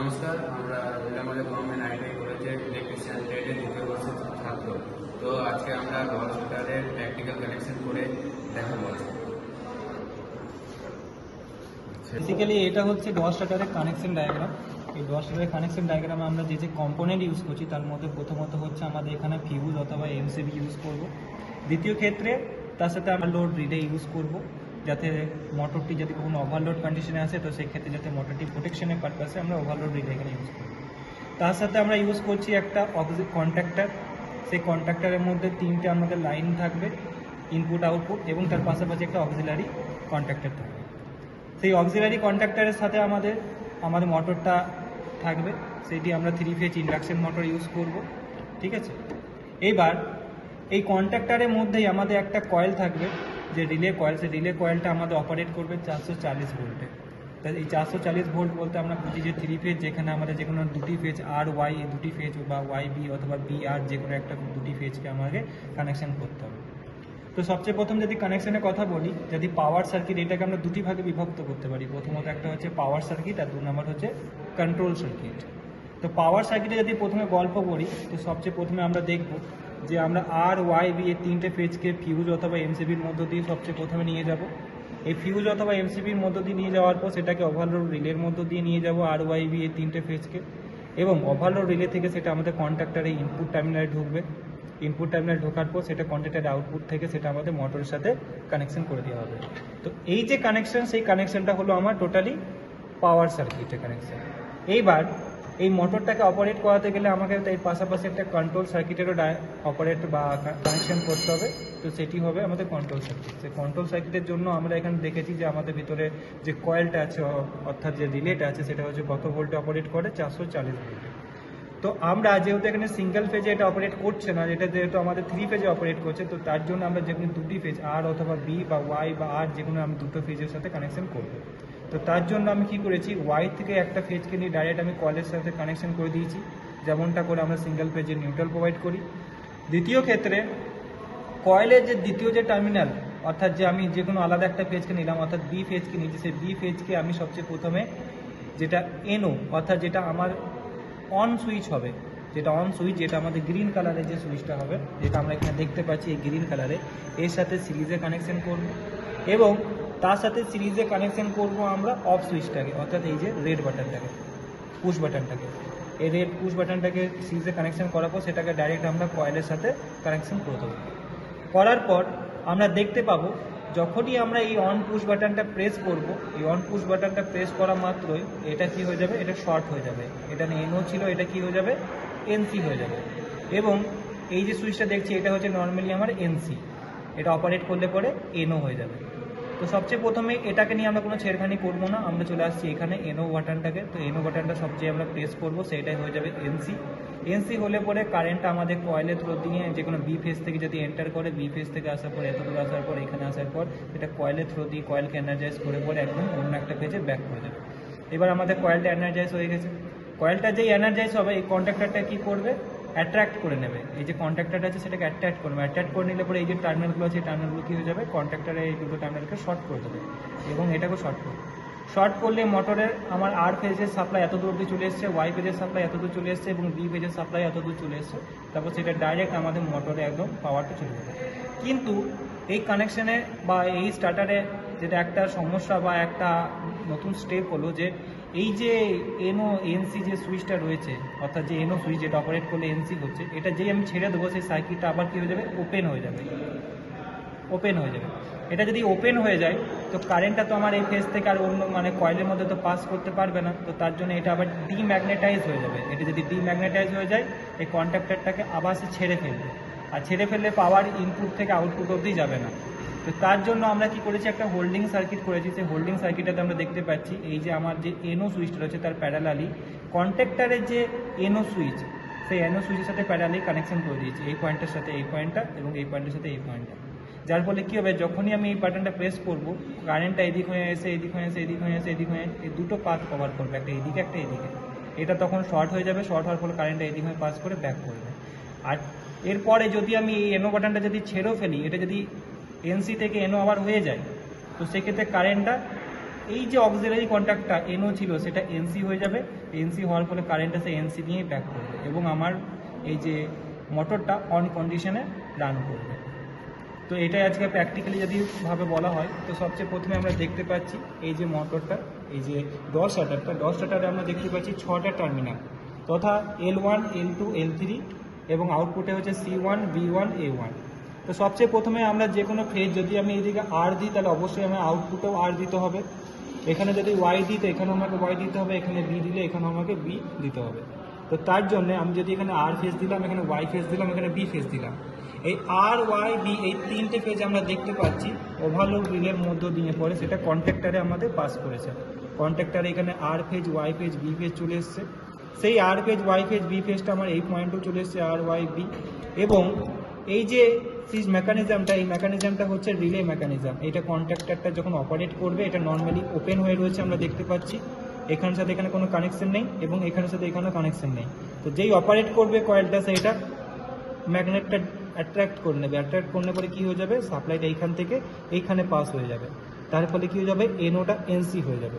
নমস্কার, আমরা লীলামালী গভর্নমেন্ট আইটিআই কলেজের ইলেকট্রিশিয়ান ট্রেডের দ্বিতীয় বর্ষের ছাত্র। তো আজকে আমরা মিটারের প্র্যাকটিক্যাল কানেকশন করে দেখাবো। বেসিক্যালি এটা হচ্ছে দশ টাকারের কানেকশন ডায়াগ্রাম এই দশ টাকারের কানেকশন ডায়াগ্রামে আমরা যে যে কম্পোনেন্ট ইউজ করছি, তার মধ্যে প্রথমত হচ্ছে আমাদের এখানে ফিউজ অথবা এমসিবি ইউজ করব। দ্বিতীয় ক্ষেত্রে তার সাথে আমরা লোড রিডে ইউজ করব। যাতে মোটরটি যদি কোনো ওভারলোড কন্ডিশনে আসে, তো সেই ক্ষেত্রে যাতে মোটরটি প্রোটেকশনের পারপাসে আমরা ওভারলোড রিলে এখানে ইউজ করব তার সাথে আমরা ইউজ করছি একটা কন্ট্রাক্টার সেই কন্ট্রাক্টারের মধ্যে তিনটে আমাদের লাইন থাকবে ইনপুট আউটপুট এবং তার পাশাপাশি একটা অক্সিলারি কন্ট্রাক্টর থাকবে। সেই অক্সিলারি কন্ট্রাক্টরের সাথে আমাদের আমাদের মোটরটা থাকবে। সেটি আমরা three phase induction motor use করব, ঠিক আছে? এইবার, এই কন্ট্রাক্টরের মধ্যেই আমাদের একটা কয়েল থাকবে। যে রিলে কয়েল সেই রিলে কয়েলটা আমাদের অপারেট করবে চারশো চালিশ ভোল্টে তাই এই চারশো চালিশ ভোল্ট বলতে আমরা বুঝি যে থ্রি ফেজ যেখানে আমাদের যে কোনো দুটি ফেজ আর ওয়াই দুটি ফেজ বা ওয়াই বি অথবা বি আর যে কোনো একটা দুটি ফেজকে আমাকে কানেকশন করতে হবে। তো সবচেয়ে প্রথম যদি কানেকশনের কথা বলি, যদি পাওয়ার সার্কিট এটাকে আমরা দুটি ভাগে বিভক্ত করতে পারি, প্রথমত একটা হচ্ছে পাওয়ার সার্কিট আর দু নম্বর হচ্ছে কন্ট্রোল সার্কিট তো পাওয়ার সার্কিটে যদি প্রথমে গল্প করি, তো সবচেয়ে প্রথমে আমরা দেখব যে আমরা আর ওয়াই বি এর তিনটে ফেজকে ফিউজ অথবা এমসিবির মধ্য দিয়ে সবচেয়ে প্রথমে নিয়ে যাব। এই ফিউজ অথবা এমসিবির মধ্য দিয়ে নিয়ে যাওয়ার পর সেটাকে ওভারলোড রিলের মধ্য দিয়ে নিয়ে যাব আর ওয়াই বি এর তিনটে ফেজকে এবং ওভারলোড রিলে থেকে সেটা আমাদের কন্ট্রাক্টারে ইনপুট টার্মিনালে ঢুকবে। ইনপুট টার্মিনাল ঢোকার পর সেটা কন্ট্রাক্টের আউটপুট থেকে সেটা আমাদের মোটরের সাথে কানেকশন করে দেওয়া হবে। তো এই যে কানেকশন সেই কানেকশনটা হলো আমার টোটালি পাওয়ার সার্কিটের কানেকশন এইবার এই মোটরটাকে অপারেট করাতে গেলে আমাকে এর পাশাপাশি একটা কন্ট্রোল সার্কিটেরও অপারেট বা কানেকশন করতে হবে। তো সেটি হবে আমাদের কন্ট্রোল সার্কিট সেই কন্ট্রোল সার্কিটের জন্য আমরা এখানে দেখেছি যে আমাদের ভিতরে যে কয়েলটা আছে অর্থাৎ যে রিলেটা আছে, সেটা হচ্ছে কত ভোল্টে অপারেট করে? চারশো চালিশ ভোল্টে তো আমরা যেহেতু এখানে সিঙ্গেল ফেজে এটা অপারেট করছে না, যেটা যেহেতু আমাদের থ্রি ফেজে অপারেট করছে, তো তার জন্য আমরা যেখানে দুটি ফেজ আর অথবা বি বা ওয়াই বা আর যে কোনো আমি দুটো ফেজের সাথে কানেকশন করব। তো তার জন্য আমি কি করেছি ওয়াই থেকে একটা ফেজকে নিয়ে ডাইরেক্ট আমি কলের সাথে কানেকশন করে দিয়েছি। যেমনটা করে আমরা সিঙ্গেল ফেজে নিউট্রাল প্রোভাইড করি। দ্বিতীয় ক্ষেত্রে কয়েলের যে দ্বিতীয় যে টার্মিনাল অর্থাৎ যে আমি যে কোনো আলাদা একটা ফেজকে নিলাম, অর্থাৎ বি ফেজকে নিয়েছি, সেই বি ফেজকে আমি সবচেয়ে প্রথমে যেটা এনও অর্থাৎ যেটা আমার অন সুইচ হবে, যেটা অন সুইচ যেটা আমাদের গ্রিন কালারের যে সুইচটা হবে, যেটা আমরা এখানে দেখতে পাচ্ছি এই গ্রিন কালারে এর সাথে সিরিজে কানেকশন করব। এবং তার সাথে সিরিজে কানেকশন করব আমরা অফ সুইচটাকে অর্থাৎ এই যে রেড বাটনটাকে পুশ বাটনটাকে এই রেড পুশ বাটনটাকে সিরিজে কানেকশন করার পর সেটাকে ডাইরেক্ট আমরা কয়েলের সাথে কানেকশন করে দেবো। করার পর আমরা দেখতে পাবো, যখনই আমরা এই অন পুশ বাটনটা প্রেস করব, এই অন পুশ বাটনটা প্রেস করা মাত্রই এটা কি হয়ে যাবে? এটা শর্ট হয়ে যাবে। এটা এনও ছিল, এটা কি হয়ে যাবে? এনসি হয়ে যাবে। এবং এই যে সুইচটা দেখছি, এটা হচ্ছে নর্মালি আমার এনসি এটা অপারেট করলে পরে এনও হয়ে যাবে। তো সবচেয়ে প্রথমে এটাকে নিয়ে আমরা কোনো ছেড়খানি করব না। আমরা চলে আসছি এখানে এনও বাটনটাকে। তো এনও বাটনটা সবচেয়ে আমরা প্রেস করব, সেটাই হয়ে যাবে এনসি এনসি হলে পরে কারেন্টটা আমাদের কয়েলের থ্রো দিয়ে যে কোনো বি ফেজ থেকে যদি এন্টার করে বি ফেজ থেকে আসার পর, এতদূর আসার পর, এখানে আসার পর, এটা কয়েলের থ্রো দিয়ে কয়েলকে এনার্জাইজ করে পরে একদম অন্য একটা পেজে ব্যাক করে দেবে। এবার আমাদের কয়েলটা এনার্জাইজ হয়ে গেছে। কয়েলটা যেই এনার্জাইজ হবে, এই কন্ট্রাক্টরটা কী করবে? অ্যাট্রাক্ট করে নেবে। এই যে কন্ট্রাক্টরটা আছে, সেটাকে অ্যাট্রাক্ট করবে অ্যাট্রাক্ট করে নিলে পরে এই যে টার্মিনালগুলো আছে টার্মিনালগুলো কী হয়ে যাবে? কন্ট্রাক্টরে এই দুটো টার্মিনালকে শর্ট করে দেবে এবং এটাকেও শর্ট করবে শর্ট করলে মোটরের আমার আর ফেজের সাপ্লাই এত দূর অবধি চলে এসছে ওয়াই ফেজের সাপ্লাই এত দূর চলে এসছে এবং বি ফেজের সাপ্লাই এত দূর চলে এসছে। তারপর সেটা ডাইরেক্ট আমাদের মোটরে একদম পাওয়ারটা চলে যাবে। কিন্তু এই কানেকশানে বা এই স্টার্টারে যেটা একটা সমস্যা বা একটা নতুন স্টেপ হলো যে এই যে এনও এনসি যে সুইচটা রয়েছে, অর্থাৎ যে এনও সুইচ যেটা অপারেট করলে এনসি হচ্ছে এটা যেই আমি ছেড়ে দেবো, সেই সার্কিটটা আবার কী হয়ে যাবে? ওপেন হয়ে যাবে। ওপেন হয়ে যাবে। এটা যদি ওপেন হয়ে যায়, তো কারেন্টটা তো আমার এই ফেজ থেকে আর অন্য মানে কয়েলের মধ্যে তো পাস করতে পারবে না, তো তার জন্য এটা আবার ডিম্যাগনেটাইজ হয়ে যাবে। এটা যদি ডিম্যাগনেটাইজ হয়ে যায়, এই কন্ট্রাক্টরটাকে আবার সে ছেড়ে ফেলবে। আর ছেড়ে ফেললে পাওয়ার ইনপুট থেকে আউটপুট অবধি যাবে না। তো তার জন্য আমরা কি করেছি? একটা হোল্ডিং সার্কিট করেছি। সেই হোল্ডিং সার্কিটটাতে আমরা দেখতে পাচ্ছি, এই যে আমার যে এনও সুইচটা রয়েছে, তার প্যারালালি কন্ট্রাক্টরের যে এনও সুইচ সেই এনও সুইচের সাথে প্যারালি কানেকশন করে দিয়েছি। এই পয়েন্টের সাথে এই পয়েন্টটা এবং এই পয়েন্টের সাথে এই পয়েন্টটা যার ফলে কী হবে? যখনই আমি এই বাটনটা প্রেস করব কারেন্টটা এদিক হয়ে এসে এদিক হয়ে এসে এদিক হয়ে এসে এদিক হয়ে এই দুটো পাথ কভার করবে, একটা এদিকে একটা এদিকে। এটা তখন শর্ট হয়ে যাবে শর্ট হওয়ার ফলে কারেন্টটা এদিক হয়ে পাস করে ব্যাক করবে। আর এরপরে যদি আমি এই এনো বাটনটা যদি ছেড়েও ফেলি, এটা যদি এনসি থেকে এনো আবার হয়ে যায়, তো সেক্ষেত্রে কারেন্টটা এই যে অক্সিলারি কন্ট্যাক্টটা এনও ছিল, সেটা এনসি হয়ে যাবে। এনসি হওয়ার ফলে কারেন্ট এসে এনসি নিয়েই ব্যাক করবে এবং আমার এই যে মোটরটা অন কন্ডিশনে রান করবে। তো এটাই আজকে প্র্যাকটিক্যালি যদি ভাবে বলা হয়, তো সবচেয়ে প্রথমে আমরা দেখতে পাচ্ছি এই যে মোটরটা এই যে দশ শাটারটা দশ শাটারে আমরা দেখতে পাচ্ছি ছটা টার্মিনাল তথা L one L two L three এবং আউটপুটে হচ্ছে C one B one A one তো সবচেয়ে প্রথমে আমরা যে কোনো ফেজ যদি আমি এদিকে আর দিই, তাহলে অবশ্যই আমার আউটপুটেও আর দিতে হবে। এখানে যদি ওয়াই দিই, তো এখানে আমাকে ওয়াই দিতে হবে, এখানে বি দিলে এখানে আমাকে বি দিতে হবে। তো তার জন্য আমি যদি এখানে আর ফেজ দিলাম, এখানে ওয়াই ফেজ দিলাম, এখানে বি ফেজ দিলাম। এই আর ওয়াই বি এই তিনটে ফেজ আমরা দেখতে পাচ্ছি ওভারলোড রিলের মধ্য দিয়ে পড়ে, সেটা কন্ট্যাক্টারে আমাদের পাস করেছে। কন্ট্যাক্টারে এখানে R phase Y phase B phase চলে এসছে। সেই R phase Y phase B ফেজটা আমার এই পয়েন্টেও চলে এসছে আর ওয়াই বি এবং এই যে সিজ মেকানিজমটা এই মেকানিজমটা হচ্ছে রিলে মেকানিজম এটা কন্ট্রাক্টারটা যখন অপারেট করবে, এটা নর্মালি ওপেন হয়ে রয়েছে, আমরা দেখতে পাচ্ছি। এখানের সাথে এখানে কোনো কানেকশন নেই এবং এখানের সাথে এখানেও কানেকশন নেই। তো যেই অপারেট করবে কয়েলটা সেটা ম্যাগনেটটা অ্যাট্রাক্ট করে নেবে। অ্যাট্রাক্ট করলে পরে কী হয়ে যাবে? সাপ্লাইটা এইখান থেকে এইখানে পাস হয়ে যাবে। তার ফলে কী হয়ে যাবে? এনওটা এনসি হয়ে যাবে।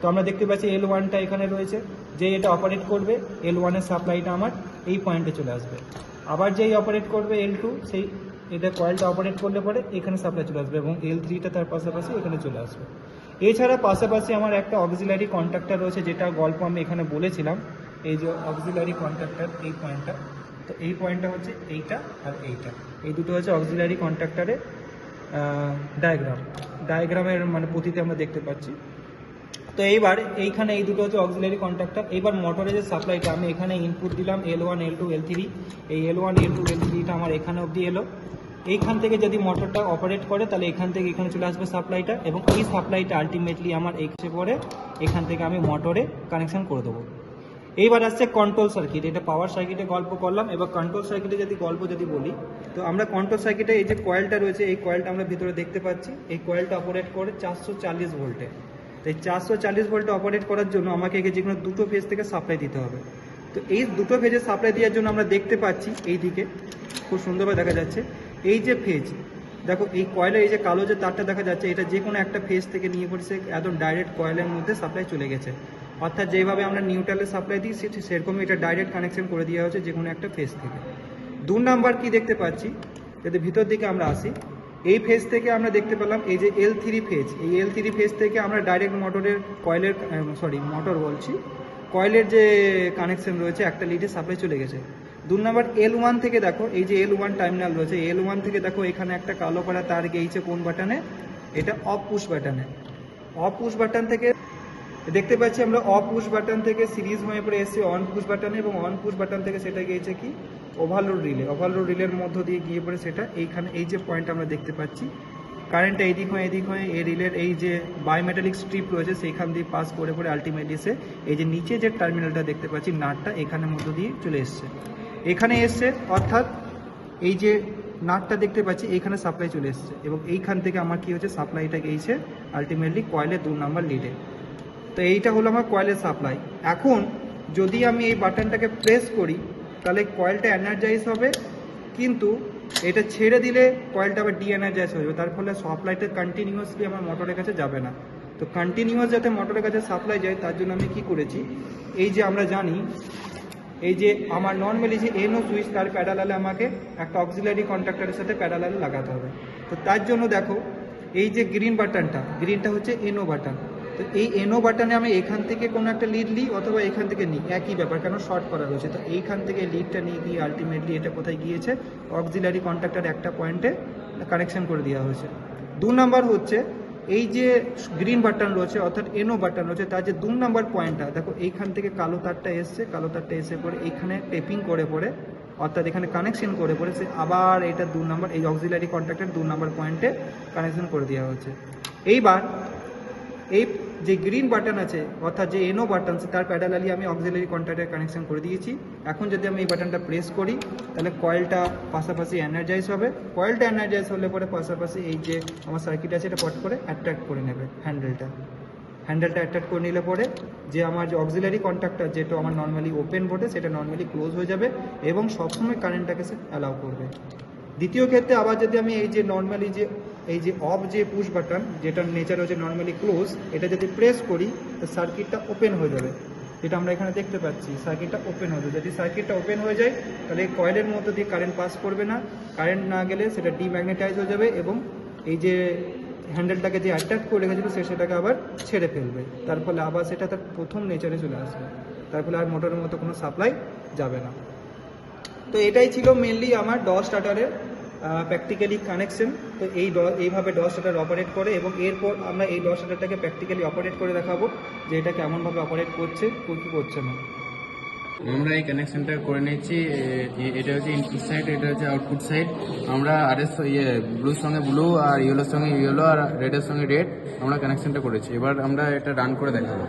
তো আমরা দেখতে পাচ্ছি এল ওয়ানটা এখানে রয়েছে। যে এটা অপারেট করবে এল ওয়ানের সাপ্লাইটা আমার এই পয়েন্টে চলে আসবে। আবার যেই অপারেট করবে এল টু সেই এটা কয়েলটা অপারেট করলে পরে এখানে সাপ্লাই চলে আসবে এবং এল থ্রিটা তার পাশাপাশি এখানে চলে আসবে। এছাড়া পাশাপাশি আমার একটা অক্সিলারি কন্ট্রাক্টর রয়েছে, যেটা গল্প আমি এখানে বলেছিলাম। এই যে অক্সিলারি কন্ট্রাক্টর এই পয়েন্টটা তো এই পয়েন্টটা হচ্ছে এইটা আর এইটা। এই দুটো হচ্ছে অক্সিলারি কন্ট্রাক্টরের ডায়াগ্রাম ডায়াগ্রামের মানে পুঁথিতে আমরা দেখতে পাচ্ছি। তো এইবার এইখানে এই দুটো হচ্ছে অক্সিলারি কন্ট্রাক্টর এইবার মোটরের যে সাপ্লাইটা আমি এখানে ইনপুট দিলাম L one L two L three এই এল ওয়ান এল টু এল থ্রিটা আমার এখানে অবধি এলো। এইখান থেকে যদি মোটরটা অপারেট করে, তাহলে এখান থেকে এখানে চলে আসবে সাপ্লাইটা এবং এই সাপ্লাইটা আলটিমেটলি আমার এক্সে পরে এখান থেকে আমি মোটরে কানেকশন করে দেবো। এইবার আসছে কন্ট্রোল সার্কিট এটা পাওয়ার সার্কিটে গল্প করলাম। এবার কন্ট্রোল সার্কিটে যদি গল্প যদি বলি, তো আমরা কন্ট্রোল সার্কিটে এই যে কয়েলটা রয়েছে, এই কয়েলটা আমরা ভিতরে দেখতে পাচ্ছি। এই কয়েলটা অপারেট করে চারশো চাল্লিশ ভোল্টে তো এই চারশো চাল্লিশ ভোল্টে অপারেট করার জন্য আমাকে যে কোনো দুটো ফেজ থেকে সাপ্লাই দিতে হবে। তো এই দুটো ফেজে সাপ্লাই দেওয়ার জন্য আমরা দেখতে পাচ্ছি এই দিকে খুব সুন্দরভাবে দেখা যাচ্ছে। এই যে ফেজ দেখো এই কয়েলের এই যে কালো যে তারটা দেখা যাচ্ছে, এটা যে কোনো একটা ফেজ থেকে নিয়ে পড়ে সে একদম ডাইরেক্ট কয়েলের মধ্যে সাপ্লাই চলে গেছে। অর্থাৎ যেভাবে আমরা নিউট্রালে সাপ্লাই দিই সেরকমই এটা ডাইরেক্ট কানেকশন করে দেওয়া হচ্ছে যে কোনো একটা ফেজ থেকে। দু নাম্বার কি দেখতে পাচ্ছি? যদি ভিতর দিকে আমরা আসি, এই ফেজ থেকে আমরা দেখতে পেলাম এই যে এল থ্রি ফেজ এই এল থ্রি ফেজ থেকে আমরা ডাইরেক্ট মোটরের কয়েলের সরি মোটর বলছি, কয়েলের যে কানেকশন রয়েছে, একটা লিডে সাপ্লাই চলে গেছে। দু নম্বর এল ওয়ান থেকে দেখো, এই যে এল ওয়ান টার্মিনাল রয়েছে এল ওয়ান থেকে দেখো, এখানে একটা কালো করা তার গেইছে কোন বাটনে এটা অফ পুশ বাটনে অফ পুশ বাটন থেকে দেখতে পাচ্ছি আমরা অফ পুশ বাটন থেকে সিরিজ হয়ে পড়ে এসেছে অন পুশ বাটনে এবং অন পুশ বাটন থেকে সেটা গিয়েছে কি? ওভারলোড রিলে ওভারলোড রিলের মধ্য দিয়ে গিয়ে পড়ে সেটা, এইখানে এই যে পয়েন্ট আমরা দেখতে পাচ্ছি। কারেন্টটা এইদিক হয়ে, এদিক হয়ে, এই রিলের এই যে বায়োমেটালিক স্ট্রিপ রয়েছে, সেইখান দিয়ে পাস করে করে আলটিমেটলি এসে এই যে নিচে যে টার্মিনালটা দেখতে পাচ্ছি, নাটটা এখানের মধ্য দিয়ে চলে এসছে। এখানে এসছে, অর্থাৎ এই যে নাটটা দেখতে পাচ্ছি, এইখানে সাপ্লাই চলে এসছে এবং এইখান থেকে আমার কি হচ্ছে সাপ্লাইটা গিয়েছে আলটিমেটলি কয়েলের দু নাম্বার লিডে তো এইটা হলো আমার কয়েলের সাপ্লাই এখন যদি আমি এই বাটনটাকে প্রেস করি, তাহলে কয়েলটা এনার্জাইজ হবে, কিন্তু এটা ছেড়ে দিলে কয়েলটা আবার ডি এনার্জাইজ হয়ে যাবে। তার ফলে সাপ্লাইটা কন্টিনিউয়াসলি আমার মোটরের কাছে যাবে না। তো কন্টিনিউয়াস যাতে মোটরের কাছে সাপ্লাই যায়, তার জন্য আমি কি করেছি, এই যে আমরা জানি এই যে আমার নর্মালি যে এনও সুইচ তার প্যাডালালে আমাকে একটা অক্সিলারি কন্ট্রাক্টরের সাথে প্যাডালালে লাগাতে হবে। তো তার জন্য দেখো, এই যে গ্রিন বাটনটা গ্রিনটা হচ্ছে এনও বাটন তো এই এনও বাটনে আমি এখান থেকে কোনো একটা লিড নিই অথবা এখান থেকে নিই, একই ব্যাপার, কেন শর্ট করা রয়েছে। তো এইখান থেকে লিডটা নিয়ে গিয়ে আলটিমেটলি এটা কোথায় গিয়েছে অক্সিলারি কন্ট্রাক্টর একটা পয়েন্টে কানেকশন করে দেওয়া হয়েছে। দু নাম্বার হচ্ছে এই যে গ্রিন বাটন রয়েছে, অর্থাৎ এনো বাটন রয়েছে, তার যে দু নাম্বার পয়েন্টটা দেখো এইখান থেকে কালো তারটা এসছে, কালো তারটা এসে পরে এইখানে টেপিং করে পরে, অর্থাৎ এখানে কানেকশন করে পরে সে আবার এটা দু নাম্বার এই অক্সিলারি কন্ট্রাক্টের দু নাম্বার পয়েন্টে কানেকশন করে দেওয়া হচ্ছে এইবার এই যে গ্রিন বাটন আছে, অর্থাৎ যে এনো বাটন তার প্যাডালালি আমি অক্সিলারি কন্ট্রাক্টের কানেকশন করে দিয়েছি। এখন যদি আমি এই বাটনটা প্রেস করি, তাহলে কয়েলটা পাশাপাশি এনার্জাইজ হবে। কয়েলটা এনার্জাইজ হলে পরে পাশাপাশি এই যে আমার সার্কিট আছে, এটা পট করে অ্যাট্রাক্ট করে নেবে হ্যান্ডেলটা হ্যান্ডেলটা অ্যাট্রাক্ট করে নিলে পরে যে আমার যে অক্সিলারি কন্ট্রাক্টর যেটা আমার নর্মালি ওপেন বোর্ডে সেটা নর্মালি ক্লোজ হয়ে যাবে এবং সবসময় কারেন্টটাকে সে অ্যালাউ করবে। দ্বিতীয় ক্ষেত্রে আবার যদি আমি এই যে নর্মালি যে এই যে অফ যে পুশ বাটন যেটার নেচার হচ্ছে নর্মালি ক্লোজ এটা যদি প্রেস করি সার্কিটটা ওপেন হয়ে যাবে। যেটা আমরা এখানে দেখতে পাচ্ছি সার্কিটটা ওপেন হবে যদি সার্কিটটা ওপেন হয়ে যায়, তাহলে কয়েলের মধ্যে দিয়ে কারেন্ট পাস করবে না। কারেন্ট না গেলে সেটা ডিম্যাগনেটাইজ হয়ে যাবে এবং এই যে হ্যান্ডেলটাকে যে অ্যাট্রাক্ট করে রেখেছিল, সে সেটাকে আবার ছেড়ে ফেলবে। তার ফলে আবার সেটা তার প্রথম নেচারে চলে আসবে। তার ফলে আর মোটরের মতো কোনো সাপ্লাই যাবে না। তো এটাই ছিল মেনলি আমার স্টার্টারের প্র্যাকটিক্যালি কানেকশন তো এই এইভাবে ডস স্টার্টার অপারেট করে এবং এরপর আমরা এই ডস স্টার্টারটাকে প্র্যাকটিক্যালি অপারেট করে দেখাবো যে এটা কেমনভাবে অপারেট করছে, কী করছে না। আমরা এই কানেকশনটা করে নিয়েছি এটা হচ্ছে ইনপুট সাইড এটা হচ্ছে আউটপুট সাইড আমরা আর এস ইয়ে ব্লুর সঙ্গে ব্লু আর ইয়েলোর সঙ্গে ইয়েলো আর রেডের সঙ্গে রেড আমরা কানেকশনটা করেছি। এবার আমরা এটা রান করে দেখাবো।